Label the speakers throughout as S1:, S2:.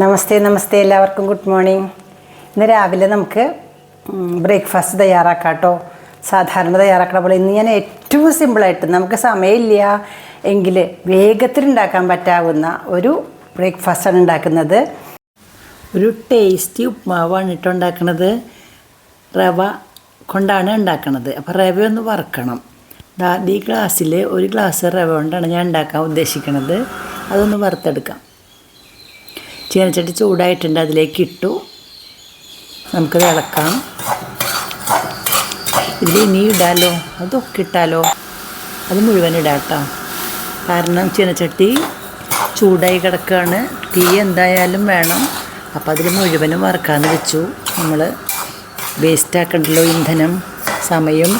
S1: നമസ്തേ നമസ്തേ എല്ലാവർക്കും good morning. ഇന്ന് രാവിലെ നമുക്ക് ബ്രേക്ക്ഫാസ്റ്റ് തയ്യാറാക്കാം കേട്ടോ. സാധാരണ തയ്യാറാക്കണ പോലെ ഇന്ന് ഞാൻ ഏറ്റവും സിമ്പിളായിട്ട് നമുക്ക് സമയമില്ല എങ്കിൽ വേഗത്തിൽ ഉണ്ടാക്കാൻ പറ്റാവുന്ന ഒരു ബ്രേക്ക്ഫാസ്റ്റാണ് ഉണ്ടാക്കുന്നത്. ഒരു ടേസ്റ്റി ഉപ്മാവാണ് കേട്ടോ ഉണ്ടാക്കുന്നത് റവ കൊണ്ടാണ് ഉണ്ടാക്കുന്നത് അപ്പോൾ റവ ഒന്ന് വറുക്കണം. ഈ ഗ്ലാസ്സിൽ ഒരു ഗ്ലാസ് റവ കൊണ്ടാണ് ഞാൻ ഉണ്ടാക്കാൻ ഉദ്ദേശിക്കുന്നത് അതൊന്ന് വറുത്തെടുക്കാം. ചീനച്ചട്ടി ചൂടായിട്ടുണ്ട് അതിലേക്ക് ഇട്ടു. നമുക്കത് ഇളക്കാം. ഇതിൽ ഇനി ഇടാലോ? അതൊക്കെ ഇട്ടാലോ? അത് മുഴുവൻ ഇടാട്ടോ. കാരണം ചീനച്ചട്ടി ചൂടായി കിടക്കുകയാണ് തീ എന്തായാലും വേണം. അപ്പോൾ അതിൽ മുഴുവനും വറുക്കാന്ന് വെച്ചു. നമ്മൾ വേസ്റ്റാക്കണ്ടല്ലോ ഇന്ധനം സമയം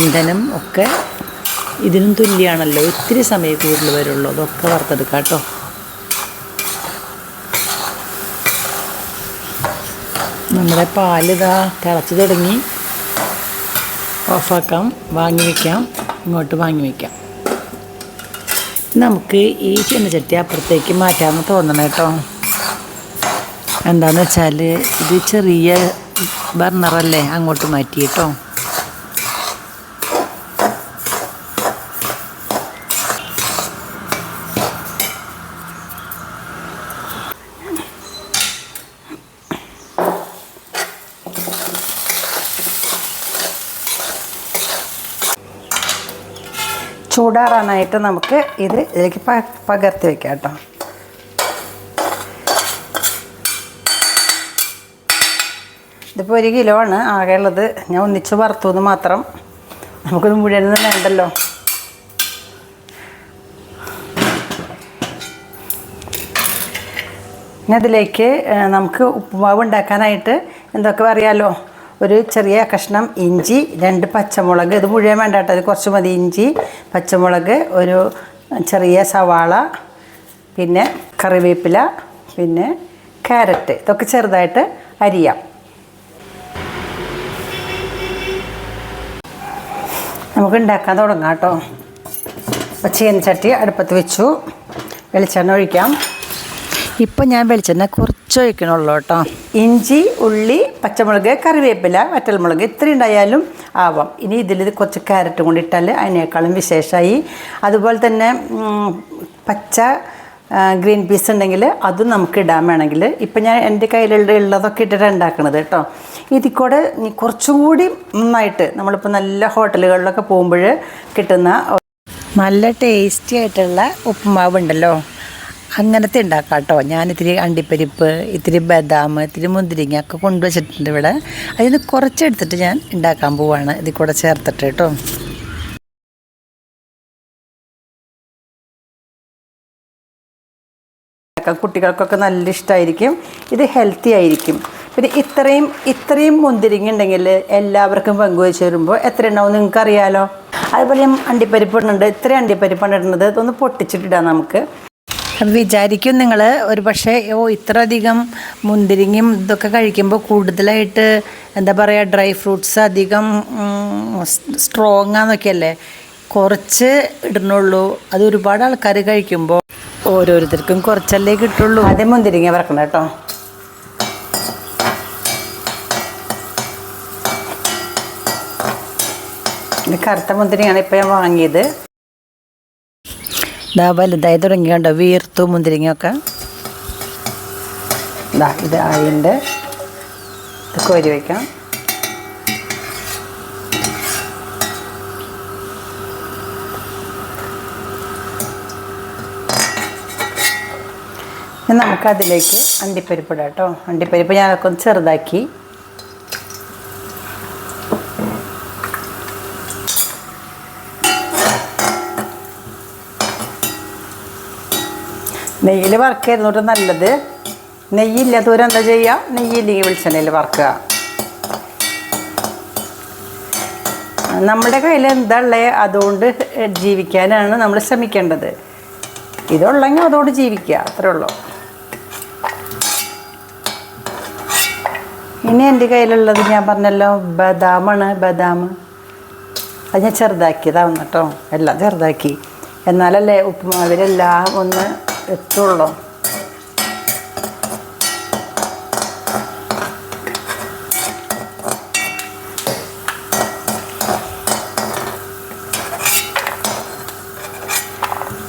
S1: ഇന്ധനം ഒക്കെ ഇതിനും തുല്യമാണല്ലോ ഇത്തിരി സമയം കൂടുതൽ വരുള്ളൂ. അതൊക്കെ വറുത്തെടുക്കാം കേട്ടോ. നമ്മുടെ പാലിതാ തിളച്ച് തുടങ്ങി ഓഫാക്കാം. വാങ്ങി വയ്ക്കാം ഇങ്ങോട്ട് വാങ്ങി വയ്ക്കാം നമുക്ക് ഈ ചീനച്ചട്ടി അപ്പുറത്തേക്ക് മാറ്റാമെന്ന് തോന്നണം കേട്ടോ. എന്താണെന്ന് വെച്ചാൽ ഇത് ചെറിയ ബർണറല്ലേ? അങ്ങോട്ട് മാറ്റി കേട്ടോ. ചൂടാറാനായിട്ട് നമുക്ക് ഇത് ഇതിലേക്ക് പകർത്തി വെക്കാം കേട്ടോ. ഇതിപ്പോൾ ഒരു കിലോ ആണ്. ആകെ ഉള്ളത് ഞാൻ ഒന്നിച്ച് വറുത്തു എന്ന് മാത്രം. നമുക്കൊന്നും മുഴുവനൊന്നും വേണ്ടല്ലോ. ഇനി അതിലേക്ക് നമുക്ക് ഉപ്പുമാവ് ഉണ്ടാക്കാനായിട്ട് എന്തൊക്കെ അറിയാലോ? ഒരു ചെറിയ കഷ്ണം ഇഞ്ചി രണ്ട് പച്ചമുളക്. ഇത് മുഴുവൻ വേണ്ട കേട്ടോ. കുറച്ച് മതി. ഇഞ്ചി പച്ചമുളക് ഒരു ചെറിയ സവാള പിന്നെ കറിവേപ്പില പിന്നെ ക്യാരറ്റ്. ഇതൊക്കെ ചെറുതായിട്ട് അരിയാം. നമുക്ക് ഉണ്ടാക്കാൻ തുടങ്ങാം കേട്ടോ. അപ്പോൾ ചീനച്ചട്ടി അടുപ്പത്ത് വെച്ചു. വെളിച്ചെണ്ണ ഒഴിക്കാം. ഇപ്പം ഞാൻ വെളിച്ചെണ്ണ കുറച്ച് ഒഴിക്കണുള്ളൂ കേട്ടോ. ഇഞ്ചി ഉള്ളി പച്ചമുളക് കറിവേപ്പില വറ്റൽമുളക് ഇത്ര ഉണ്ടായാലും ആവാം. ഇനി ഇതിൽ കുറച്ച് ക്യാരറ്റും കൂടി ഇട്ടാൽ അതിനേക്കാളും വിശേഷമായി അതുപോലെ തന്നെ പച്ച ഗ്രീൻ പീസ് ഉണ്ടെങ്കിൽ അതും നമുക്ക് ഇടാൻ വേണമെങ്കിൽ ഇപ്പം ഞാൻ എന്റെ കയ്യിലുള്ള ഉള്ളതൊക്കെ ഇട്ടിട്ട് ഉണ്ടാക്കണത് കേട്ടോ. ഇതിൽ കൂടെ കുറച്ചുകൂടി കുറച്ചും കൂടി നന്നായിട്ട് നമ്മളിപ്പോൾ നല്ല ഹോട്ടലുകളിലൊക്കെ പോകുമ്പോൾ കിട്ടുന്ന നല്ല ടേസ്റ്റി ആയിട്ടുള്ള ഉപ്പുമാവ് ഉണ്ടല്ലോ അങ്ങനത്തെ ഉണ്ടാക്കാം കേട്ടോ ഞാൻ ഇത്തിരി അണ്ടിപ്പരിപ്പ് ഇത്തിരി ബദാം ഇത്തിരി മുന്തിരിങ്ങ ഒക്കെ കൊണ്ടുവച്ചിട്ടുണ്ട് ഇവിടെ. അതിന് കുറച്ചെടുത്തിട്ട് ഞാൻ ഉണ്ടാക്കാൻ പോവാണ്. ഇതിൽ കൂടെ ചേർത്തിട്ട് കേട്ടോ. കുട്ടികൾക്കൊക്കെ നല്ല ഇഷ്ടമായിരിക്കും ഇത് ഹെൽത്തി ആയിരിക്കും. പിന്നെ ഇത്രയും ഇത്രയും മുന്തിരിങ്ങ ഉണ്ടെങ്കിൽ എല്ലാവർക്കും പങ്കുവെച്ച് വരുമ്പോൾ എത്ര ഉണ്ടാവും നിങ്ങൾക്ക് അറിയാലോ അതുപോലെ അണ്ടിപ്പരിപ്പ് ഇടുന്നുണ്ട്. ഇത്രയും അണ്ടിപ്പരിപ്പാണ് ഇടുന്നത്. ഇതൊന്ന് പൊട്ടിച്ചിട്ടിടാം നമുക്ക്. അത് വിചാരിക്കും നിങ്ങൾ ഒരു പക്ഷേ ഓ ഇത്രയധികം മുന്തിരിങ്ങയും ഇതൊക്കെ കഴിക്കുമ്പോൾ കൂടുതലായിട്ട് എന്താ പറയുക ഡ്രൈ ഫ്രൂട്ട്സ് അധികം സ്ട്രോങ് ആണെന്നൊക്കെയല്ലേ കുറച്ച് ഇടണുള്ളൂ അത് ഒരുപാട് ആൾക്കാർ കഴിക്കുമ്പോൾ ഓരോരുത്തർക്കും കുറച്ചല്ലേ കിട്ടുള്ളൂ. അതേ മുന്തിരിങ്ങ വറക്കണം കേട്ടോ. ഇത് കറുത്ത മുന്തിരിങ്ങയാണ് ഇപ്പോൾ ഞാൻ വാങ്ങിയത്. ഇതാ വലുതായി തുടങ്ങി കണ്ടോ? വീർത്തു മുന്തിരിങ്ങയൊക്കെ. ഇതാ ഇത് അതിന്റെ കോരി വയ്ക്കാം നമുക്കതിലേക്ക് അണ്ടിപ്പരിപ്പ് ഇടാം കേട്ടോ. അണ്ടിപ്പരിപ്പ് ഞാനൊക്കെ ഒന്ന് ചെറുതാക്കി. നെയ്യിൽ വറുക്കായിരുന്നു കേട്ടോ നല്ലത്. നെയ്യില്ലാത്തവർ എന്താ ചെയ്യുക നെയ്യില്ലെങ്കിൽ വെളിച്ചെണ്ണയിൽ വറുക്കുക. നമ്മുടെ കയ്യിൽ എന്താ ഉള്ളത് അതുകൊണ്ട് ജീവിക്കാനാണ് നമ്മൾ ശ്രമിക്കേണ്ടത്. ഇതുള്ളെങ്കിൽ അതുകൊണ്ട് ജീവിക്കുക. അത്രേ ഉള്ളൂ. ഇനി എന്റെ കയ്യിലുള്ളത് ഞാൻ പറഞ്ഞല്ലോ ബദാമാണ് ബദാം. അത് ഞാൻ ചെറുതാക്കിയതാണ് കേട്ടോ. എല്ലാം ചെറുതാക്കി. എന്നാലല്ലേ ഉപ്പുമാവിലെല്ലാം ഒന്ന് എത്തുള്ളൂ.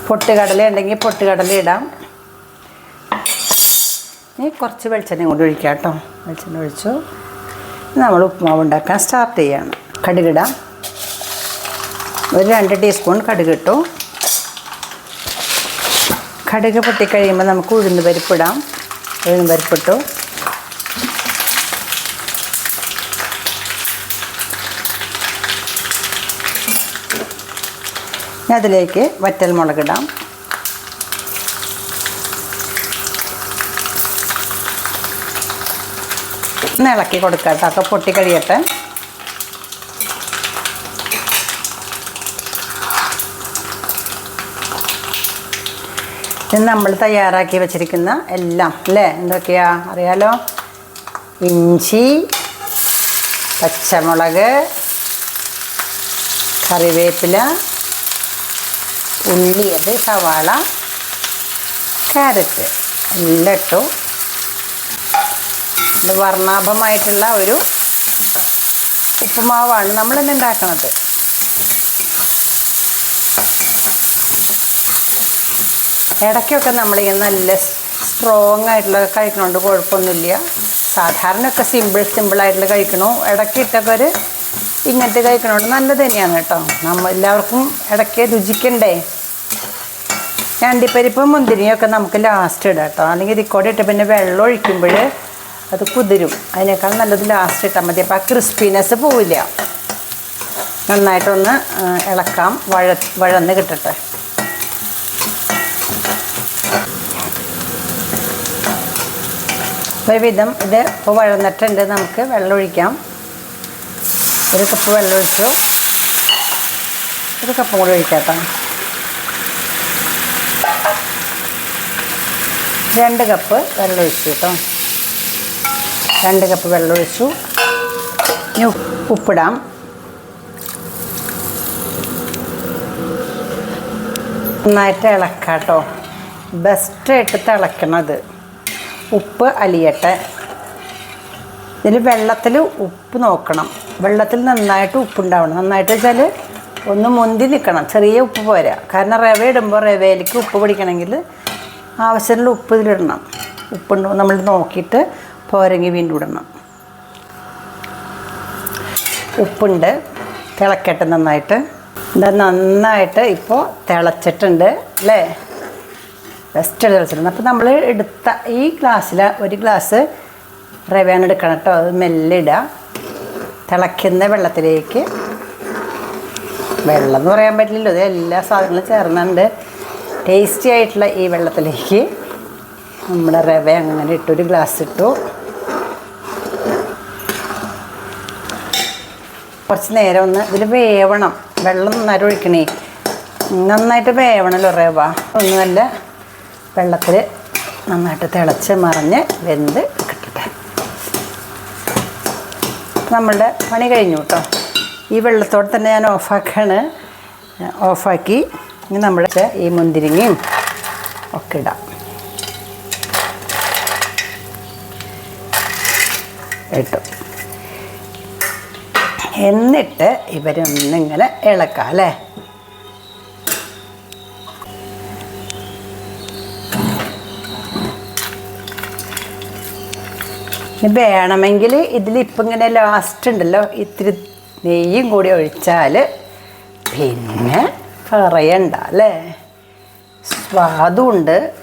S1: പൊട്ടുകടല ഉണ്ടെങ്കിൽ പൊട്ടുകടല ഇടാം. ഇനി കുറച്ച് വെളിച്ചെണ്ണ കൊണ്ട് ഒഴിക്കാം കേട്ടോ. വെളിച്ചെണ്ണ ഒഴിച്ചു. നമ്മൾ ഉപ്പുമാവ് ഉണ്ടാക്കാൻ സ്റ്റാർട്ട് ചെയ്യണം. കടുകിടാം ഒരു രണ്ട് ടീസ്പൂൺ കടുകിട്ടു കടുക് പൊട്ടിക്കഴിയുമ്പോൾ നമുക്ക് ഉഴുന്ന് പരിപ്പിടാം. ഉഴുന്ന് പരിപ്പിട്ടു. അതിലേക്ക് വറ്റൽ മുളകിടാം ഒന്ന് ഇളക്കി കൊടുക്കാം കേട്ടോ. ഒക്കെ പൊട്ടി കഴിയട്ടെ. ഇത് നമ്മൾ തയ്യാറാക്കി വെച്ചിരിക്കുന്ന എല്ലാം അല്ലേ? എന്തൊക്കെയാ? അറിയാലോ? ഇഞ്ചി പച്ചമുളക് കറിവേപ്പില ഉള്ളി അത് സവാള ക്യാരറ്റ് എല്ലാം ഇട്ടു. അത് വർണാഭമായിട്ടുള്ള ഒരു ഉപ്പുമാവാണ് നമ്മളിന്ന് ഉണ്ടാക്കണത്. ഇടയ്ക്കൊക്കെ നമ്മളിങ്ങനെ നല്ല സ്ട്രോങ് ആയിട്ടുള്ള കഴിക്കണോണ്ട് കുഴപ്പമൊന്നുമില്ല. സാധാരണയൊക്കെ സിമ്പിൾ സിമ്പിളായിട്ടുള്ള കഴിക്കണു. ഇടയ്ക്ക് ഇട്ടൊക്കെ ഒരു ഇങ്ങനത്തെ കഴിക്കണോണ്ട് നല്ലത് തന്നെയാണ് കേട്ടോ. നമ്മൾ എല്ലാവർക്കും ഇടയ്ക്ക് രുചിക്കണ്ടേ? ഞണ്ടിപ്പരിപ്പും മുന്തിരിയൊക്കെ നമുക്ക് ലാസ്റ്റ് ഇടാം കേട്ടോ. അല്ലെങ്കിൽ ഇതിക്കോടെ ഇട്ട് പിന്നെ വെള്ളം ഒഴിക്കുമ്പോൾ അത് കുതിരും. അതിനേക്കാൾ നല്ലത് ലാസ്റ്റ് ഇട്ടാൽ മതി. അപ്പോൾ ആ ക്രിസ്പിനെസ് പോവില്ല. നന്നായിട്ടൊന്ന് ഇളക്കാം. വഴ വഴന്ന് കിട്ടട്ടെ. ഒരു വിധം ഇത് ഇപ്പോൾ വഴന്നിട്ടുണ്ട്. നമുക്ക് വെള്ളം ഒഴിക്കാം ഒരു കപ്പ് വെള്ളം ഒഴിച്ചു ഒരു കപ്പും കൂടി ഒഴിക്കാം രണ്ട് കപ്പ് വെള്ളം ഒഴിച്ചു കേട്ടോ. രണ്ട് കപ്പ് വെള്ളം ഒഴിച്ചു ഇനി ഉപ്പ് ഉപ്പിടാം. നന്നായിട്ട് ഇളക്കാം കേട്ടോ ബെസ്റ്റായിട്ട് തിളക്കണത്. ഉപ്പ് അലിയട്ടെ. ഇതിൽ വെള്ളത്തിൽ ഉപ്പ് നോക്കണം. വെള്ളത്തിൽ നന്നായിട്ട് ഉപ്പുണ്ടാവണം. നന്നായിട്ട് വെച്ചാൽ ഒന്ന് മുന്തി നിൽക്കണം ചെറിയ ഉപ്പ് പോരാ. കാരണം റവ ഇടുമ്പോൾ റവയിലേക്ക് ഉപ്പ് പിടിക്കണമെങ്കിൽ ആവശ്യമുള്ള ഉപ്പ് ഇതിലിടണം. ഉപ്പുണ്ടോ നമ്മൾ നോക്കിയിട്ട് പോരെങ്കിൽ വീണ്ടും ഇടണം. ഉപ്പുണ്ട്. തിളക്കട്ടെ നന്നായിട്ട്. ഇത് നന്നായിട്ട് ഇപ്പോൾ തിളച്ചിട്ടുണ്ട്. അല്ലേ? ബെസ്റ്റ് തിളച്ചിട്ടുണ്ട് അപ്പോൾ നമ്മൾ എടുത്ത ഈ ഗ്ലാസ്സിൽ ഒരു ഗ്ലാസ് റവയാണ് എടുക്കണം കേട്ടോ അത് മെല്ലെ ഇടുക തിളയ്ക്കുന്ന വെള്ളത്തിലേക്ക് വെള്ളം എന്ന് പറയാൻ പറ്റില്ലല്ലോ. ഇത് എല്ലാ സാധനങ്ങളും ചേർന്നുണ്ട് ടേസ്റ്റി ആയിട്ടുള്ള ഈ വെള്ളത്തിലേക്ക് നമ്മുടെ റവ അങ്ങനെ ഇട്ടു ഒരു ഗ്ലാസ് ഇട്ടു. കുറച്ച് നേരം ഒന്ന് ഇതിൽ വേവണം. വെള്ളം നന്നായിട്ട് ഒഴിക്കണേ. നന്നായിട്ട് വേവണല്ലോ റവ. ഒന്ന് നല്ല വെള്ളത്തിൽ നന്നായിട്ട് തിളച്ച് മറിഞ്ഞ് വെന്ത് കിട്ടട്ടെ. നമ്മളുടെ പണി കഴിഞ്ഞു കേട്ടോ. ഈ വെള്ളത്തോടെ തന്നെ ഞാൻ ഓഫാക്കാണ്. ഓഫാക്കി ഇനി നമ്മുടെ ഈ മുന്തിരിങ്ങയും ഒക്കെ ഇടാം. ഇട്ടു. എന്നിട്ട് ഇവരൊന്നിങ്ങനെ ഇളക്കാം അല്ലേ? വേണമെങ്കിൽ ഇതിലിപ്പം ഇങ്ങനെ ലാസ്റ്റ് ഉണ്ടല്ലോ ഇത്തിരി നെയ്യും കൂടി ഒഴിച്ചാൽ പിന്നെ പറയണ്ട അല്ലേ? സ്വാദുണ്ട്.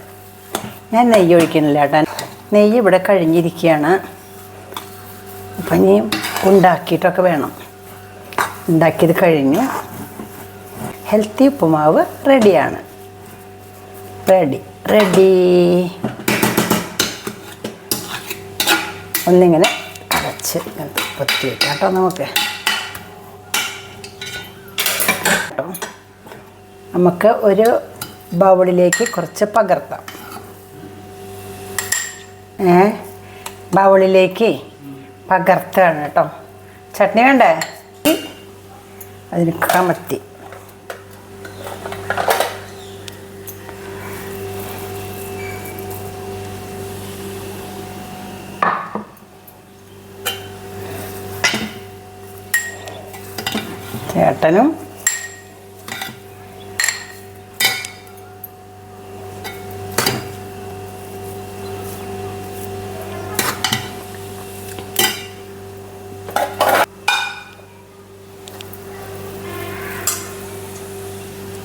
S1: ഞാൻ നെയ്യ് ഒഴിക്കണില്ല കേട്ടോ. നെയ്യ് ഇവിടെ കഴിഞ്ഞിരിക്കുകയാണ്. അപ്പം ഇനി ഉണ്ടാക്കിയിട്ടൊക്കെ വേണം. ഉണ്ടാക്കിയത് കഴിഞ്ഞു. ഹെൽത്തി ഉപ്പുമാവ് റെഡിയാണ്. Ready ready. ഒന്നിങ്ങനെ ഇങ്ങനെ പൊത്തി വയ്ക്കാം കേട്ടോ നമുക്ക്. കേട്ടോ. നമുക്ക് ഒരു ബൗളിലേക്ക് കുറച്ച് പകർത്താം. ഏ? ബൗളിലേക്ക് പകർത്തുകയാണ് കേട്ടോ. ചട്നി വേണ്ടേ? അതിന് കമത്തി. వేసాను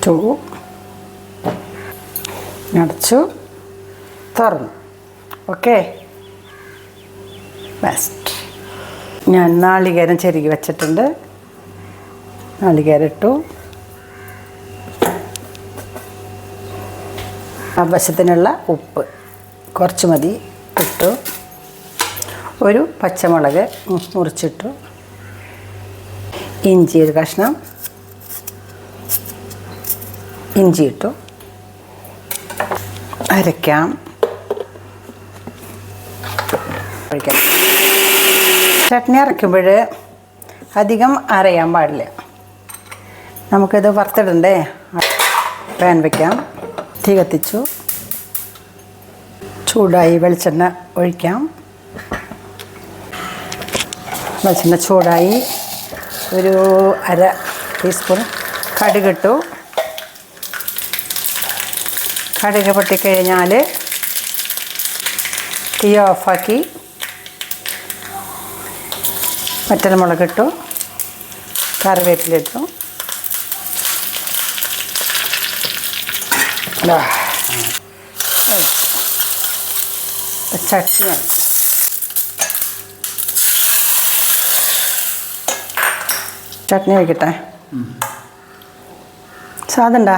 S1: ടു അടച്ചു. തുറന്നു. ഓക്കെ. ബെസ്റ്റ് ഞാൻ നാളികേരം ചെരുകി വെച്ചിട്ടുണ്ട്. നാളികേരം ഇട്ടു ആവശ്യത്തിനുള്ള ഉപ്പ് കുറച്ച് മതി. ഇട്ടു. ഒരു പച്ചമുളക് മുറിച്ചിട്ടു. ഇഞ്ചി ഒരു കഷ്ണം. ഇഞ്ചി ഇട്ടു. അരയ്ക്കാം ഒഴിക്കാം. ചട്നി അരയ്ക്കുമ്പോൾ അധികം അരയാൻ പാടില്ല. നമുക്കിത് വറുത്തിടണ്ടേ? പാൻ വയ്ക്കാം തീ കത്തിച്ചു. ചൂടായി വെളിച്ചെണ്ണ ഒഴിക്കാം. വെളിച്ചെണ്ണ ചൂടായി ഒരു അര ടീസ്പൂൺ കടുകിട്ടു കടുക് പൊട്ടിക്കഴിഞ്ഞാൽ തീ ഓഫാക്കി. മറ്റൊരു മുളകിട്ടു കറിവേപ്പിലിട്ടു ഒഴിച്ചു. ഇപ്പൊ ചട്നി വയ്ക്കട്ടെ സാധണ്ടാ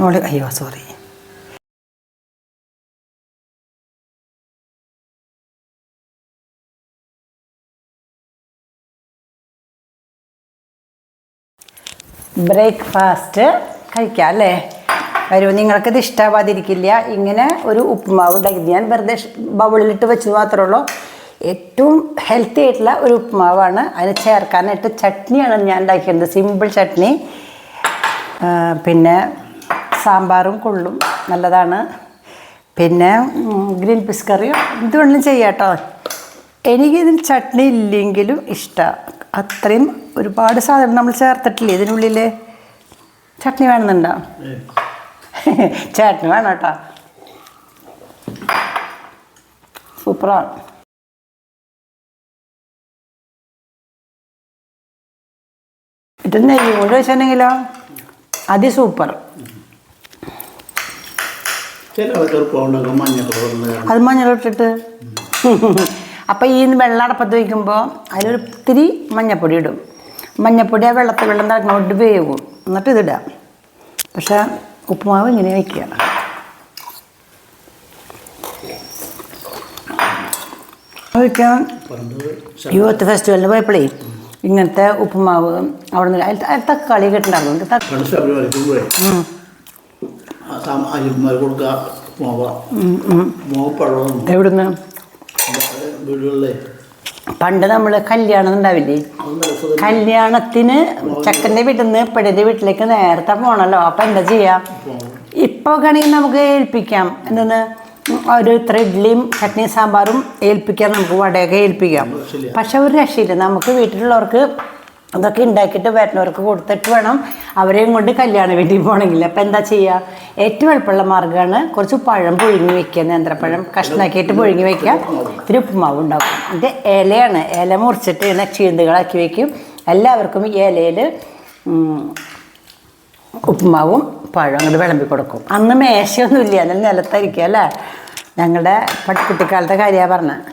S1: മോളി അയ്യോ സോറി ബ്രേക്ക്ഫാസ്റ്റ് കഴിക്കാം അല്ലേ? വരൂ നിങ്ങൾക്കിത് ഇഷ്ടാവാതിരിക്കില്ല. ഇങ്ങനെ ഒരു ഉപ്പുമാവ് ഉണ്ടാക്കി. ഞാൻ വെറുതെ ബൗളിലിട്ട് വെച്ചു മാത്രമേ ഉള്ളൂ. ഏറ്റവും ഹെൽത്തി ആയിട്ടുള്ള ഒരു ഉപ്പുമാവാണ് അതിന് ചേർക്കാനായിട്ട് ചട്നിയാണ് ഞാൻ ഉണ്ടാക്കിയത്. സിമ്പിൾ ചട്നി. പിന്നെ സാമ്പാറും കൊള്ളും. നല്ലതാണ്. പിന്നെ ഗ്രീൻ പീസ് കറിയും. ഇതുകൊണ്ടും ചെയ്യാം കേട്ടോ എനിക്കിതിന് ചട്നി ഇല്ലെങ്കിലും ഇഷ്ടമാണ് അത്രയും ഒരുപാട് സാധനം നമ്മൾ ചേർത്തിട്ടില്ലേ? ഇതിനുള്ളിൽ ചട്നി വേണമെന്നുണ്ടോ? ചട്നി വേണം കേട്ടോ. സൂപ്പറാണ്. ഇത് നെയ്യ് കൂടി വെച്ചിട്ടുണ്ടെങ്കിലോ? അതി സൂപ്പർ അത് മഞ്ഞളിട്ടിട്ട് അപ്പം ഈ വെള്ളം അടപ്പത്ത് വയ്ക്കുമ്പോൾ അതിലൊരു ഇത്തിരി മഞ്ഞപ്പൊടി ഇടും. മഞ്ഞപ്പൊടി ആ വെള്ളത്തിൽ വെള്ളം തിളങ്ങോട്ട് വേവും. എന്നിട്ട് ഇതിടാം. പക്ഷെ ഉപ്പുമാവ് ഇങ്ങനെ വയ്ക്കുക യൂത്ത് ഫെസ്റ്റിവലിന് പോയപ്പോഴേ ഇങ്ങനത്തെ ഉപ്പുമാവ് അവിടെ നിന്ന് അതിൽ തക്കാളി
S2: പഴം.
S1: എവിടുന്ന്?
S2: വീടുകളിലെ.
S1: പണ്ട് നമ്മൾ കല്യാണം ഉണ്ടാവില്ലേ? കല്യാണത്തിന് ചക്കന്റെ വീട്ടിൽ നിന്ന് പെണ്ണിന്റെ വീട്ടിലേക്ക് നേരത്തെ പോകണമല്ലോ അപ്പം എന്താ ചെയ്യാം? ഇപ്പോൾ ആണെങ്കിൽ നമുക്ക് ഏൽപ്പിക്കാം. എന്തെന്ന്? ഒരു ഇത്ര ഇഡ്ഡലിയും ചട്നി സാമ്പാറും ഏൽപ്പിക്കാം. നമുക്ക് വടയൊക്കെ ഏൽപ്പിക്കാം. പക്ഷെ ഒരു രക്ഷയില്ല. നമുക്ക് വീട്ടിലുള്ളവർക്ക് അതൊക്കെ ഉണ്ടാക്കിയിട്ട് വരുന്നവർക്ക് കൊടുത്തിട്ട് വേണം അവരെയും കൊണ്ട് കല്യാണ വേണ്ടി പോകണമെങ്കിൽ. അപ്പം എന്താ ചെയ്യുക ഏറ്റവും എളുപ്പമുള്ള മാർഗമാണ് കുറച്ച് പഴം പുഴുങ്ങി വെക്കുക നേന്ത്രപ്പഴം കഷ്ണാക്കിയിട്ട് പുഴുങ്ങി വെക്കുക. ഇത്തിരി ഉപ്പുമാവ് ഉണ്ടാക്കും. ഇത് ഇലയാണ്. ഇല മുറിച്ചിട്ട് ഇങ്ങനെ ചീന്തുകളാക്കി വെക്കും. എല്ലാവർക്കും ഈ ഇലയിൽ ഉപ്പുമാവും പഴം അങ്ങോട്ട് വിളമ്പി കൊടുക്കും. അന്ന് മേശയൊന്നുമില്ല. അതിൽ നിലത്തായിരിക്കും അല്ലേ? ഞങ്ങളുടെ കുട്ടിക്കാലത്തെ കാര്യമാണ് പറഞ്ഞത്.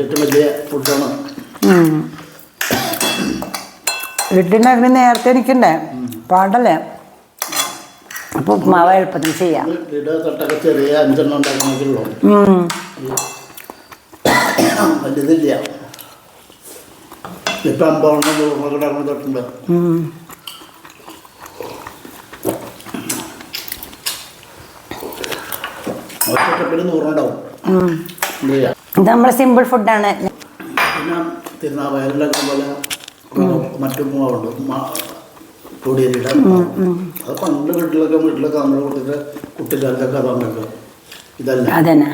S2: ഏറ്റവും വലിയ ഫുഡാണ്
S1: വീട്ടിലുണ്ടാക്കുന്ന നേരത്തെ എനിക്കുണ്ടേ പാടല്ലേ? അപ്പോൾ ഉപ്പുമാവ് എളുപ്പത്തിൽ ചെയ്യാം.
S2: ചെറിയ അഞ്ചെണ്ണം. വലിയതില്ല. ഇപ്പം അമ്പതെണ്ണം തൊട്ടുണ്ട്. നൂറുണ്ടാവും. എന്ത് ചെയ്യാം?
S1: ഇത് നമ്മുടെ സിമ്പിൾ ഫുഡാണ്
S2: പിന്നെ തിരുനാവായരിലൊക്കെ പോലെ മറ്റു പൂവുണ്ട് പൊടിയരിയുടെ അത് പണ്ട് വീട്ടിലൊക്കെ വീട്ടിലൊക്കെ നമ്മൾ കൊടുത്തിട്ട് കുട്ടിക്കാലത്തൊക്കെ അതുണ്ടല്ലോ ഇതല്ല?
S1: അതന്നെ.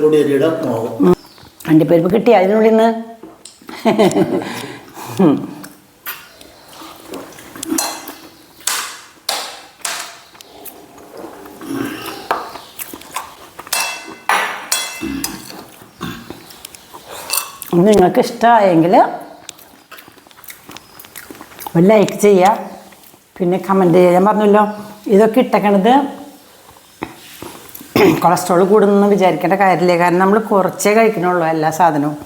S2: പൊടിയരിയുടെ മാവ്
S1: അണ്ടിപ്പരിപ്പ് കിട്ടി. അതിനുള്ളിൽ നിന്ന് നിങ്ങൾക്ക് ഇഷ്ടമായെങ്കിൽ ഒരു ലൈക്ക് ചെയ്യുക. പിന്നെ കമന്റ് ചെയ്യുക. ഞാൻ പറഞ്ഞല്ലോ ഇതൊക്കെ ഇട്ടേക്കണത് കൊളസ്ട്രോൾ കൂടുന്നു വിചാരിക്കേണ്ട കാര്യമില്ല? കാരണം നമ്മൾ കുറച്ചേ കഴിക്കണുള്ളൂ എല്ലാ സാധനവും.